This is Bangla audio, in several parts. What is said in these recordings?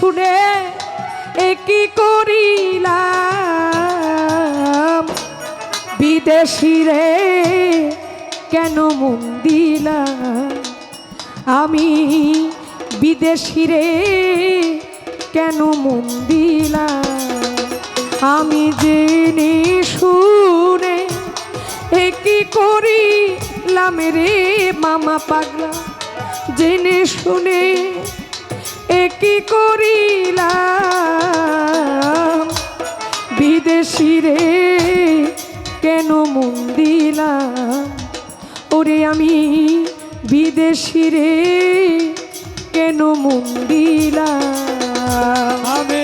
শুনে একই করিলাম? বিদেশি রে, কেন মন দিলাম? আমি বিদেশি রে, কেন মন দিলাম? আমি জেনে শুনে একই করিলাম রে, মামা পাগলা? জেনে শুনে একই করিলাম? বিদেশি রে, কেন মন দিলাম? ওরে আমি বিদেশি রে, কেন মন দিলাম? আমি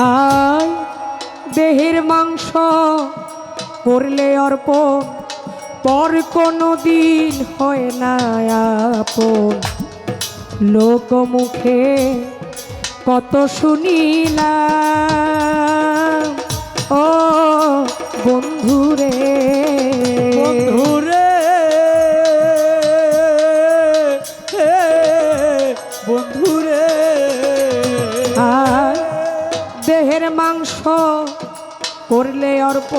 আয় দেহের মাংস, করলে অর্প পর কোনো দিন হয় না আপন। লোক মুখে কত শুনিলাম, ও বন্ধুরে। করলে অর্প।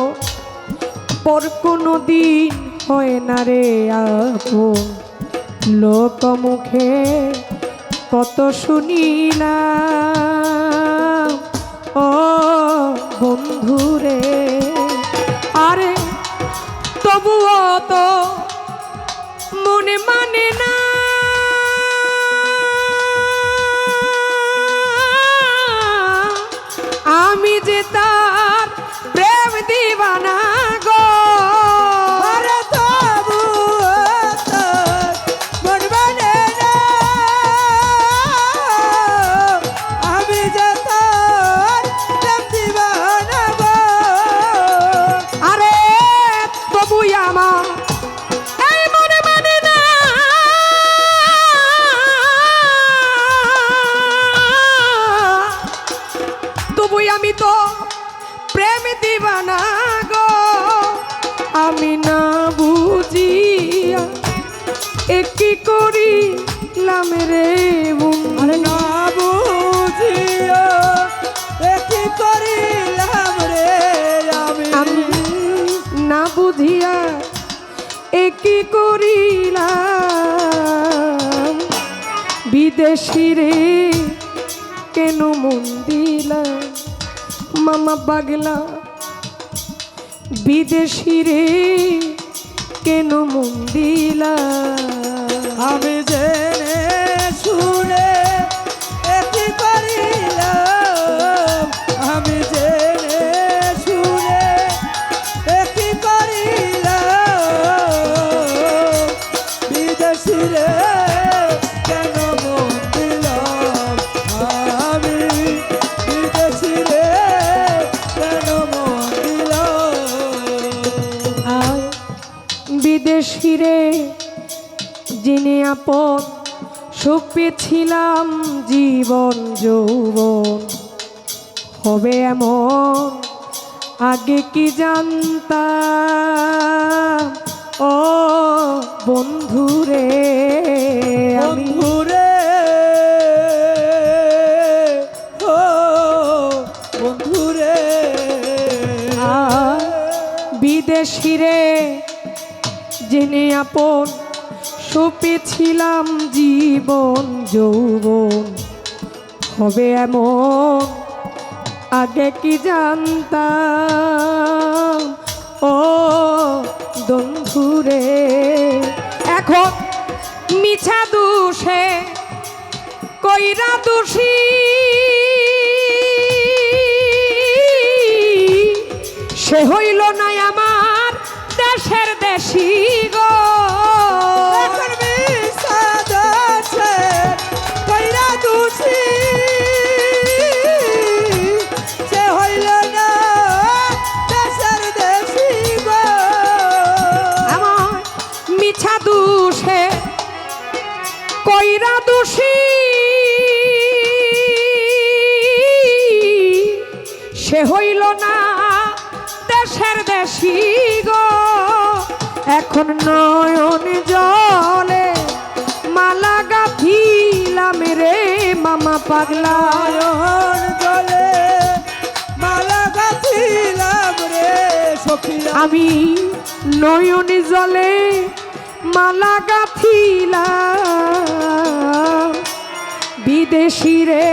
পর কোনো দিন হয় না রে আপন। লোক মুখে কত শুনিলাম, ও বন্ধুরে আরে তবুও তো মনে মানে না। আমি যে একই করিলাম রে বন্ধু আরে না বুঝিও একই করিলাম রে আমি। না বুঝিয়া একই করিলাম। বিদেশি রে কেন মন দিলাম? মামা পাগলা বিদেশি রে কেন মন দিলাম? আমি জেনে শুনে একই করিলাম। আমি জেনে শুনে একই করিলাম। বিদেশি রে কেন মন দিলাম? আমি বিদেশি রে কেন মন দিলাম? বিদেশি রে। যিনি আপন সুখ পেয়েছিলাম জীবন যৌবন। হবে এমন আগে কি জানতাম? ও বন্ধুরে বন্ধুরে ও বন্ধুরে আর বিদেশি রে আপন সুপেছিলাম জীবন, যৌবন। হবে এমন, আগে কি জানতাম? ও বন্ধুরে এখন মিছা দোষে কইরা দোষী। সে হইল না আমার দেশের দেশি গো। দেশি গো। এখন নয়ন জলে মালা গাথিলাম রে মামা পাগলা জলে। মালা গাছিলাম রে আমি নয়ন জলে মালা গাথিলাম। বিদেশি রে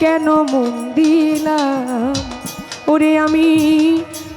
কেন মন দিলাম? ওরে আমি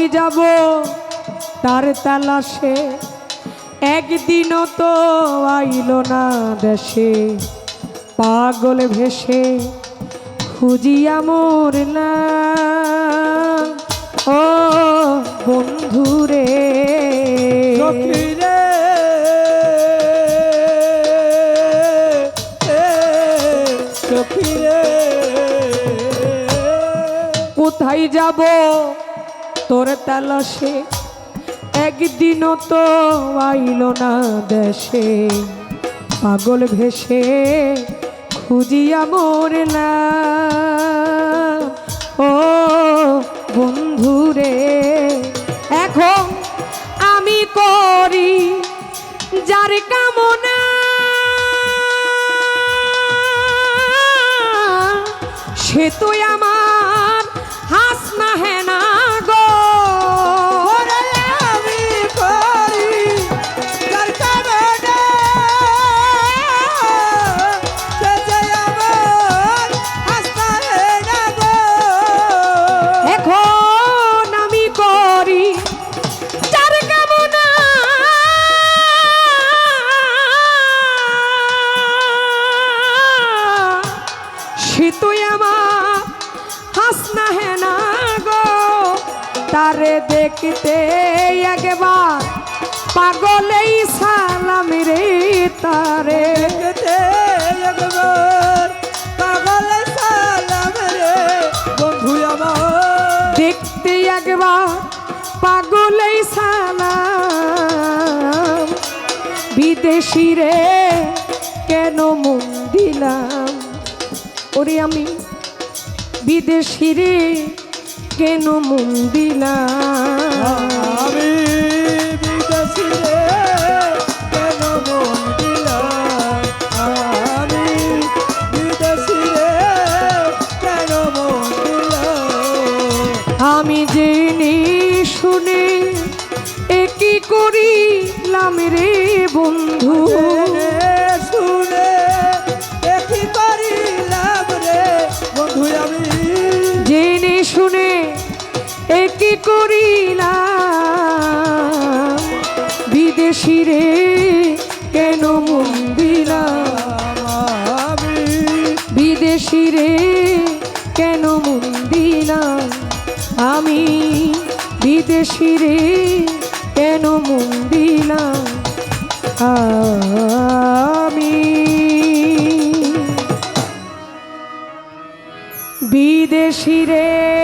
কোথায় যাব তার তালাশে। একদিনও তো আইল না দেশে পাগল ভেসে খুঁজিয়া মরলা ও বন্ধুরে রে। কোথায় যাব? তোর তালাশে, একদিনও তো আইল না দেশে। পাগল ভেসে খুঁজিয়া মরলা ও বন্ধুরে, এখন আমি করি যার কামনা। সে তো আমার তারে দেখতে একবার পাগলেই সালাম রে তারে। দেখতে একবার পাগলের সালাম রে, বন্ধু আমার। দেখতে একবার পাগলেই সালাম। বিদেশি রে কেন মন দিলাম? ওরে আমি বিদেশি রে কেন মন দিলাম আমি বিদেশি রে কেন মন দিলাম আমি বিদেশি রে কেন মন দিলাম আমি জেনে শুনে একই করিলাম রে বন্ধু? একই করিলাম? বিদেশি রে, কেন মন বিদেশি রে কেন মন আমি? বিদেশি রে, কেন মন আমি? বিদেশি রে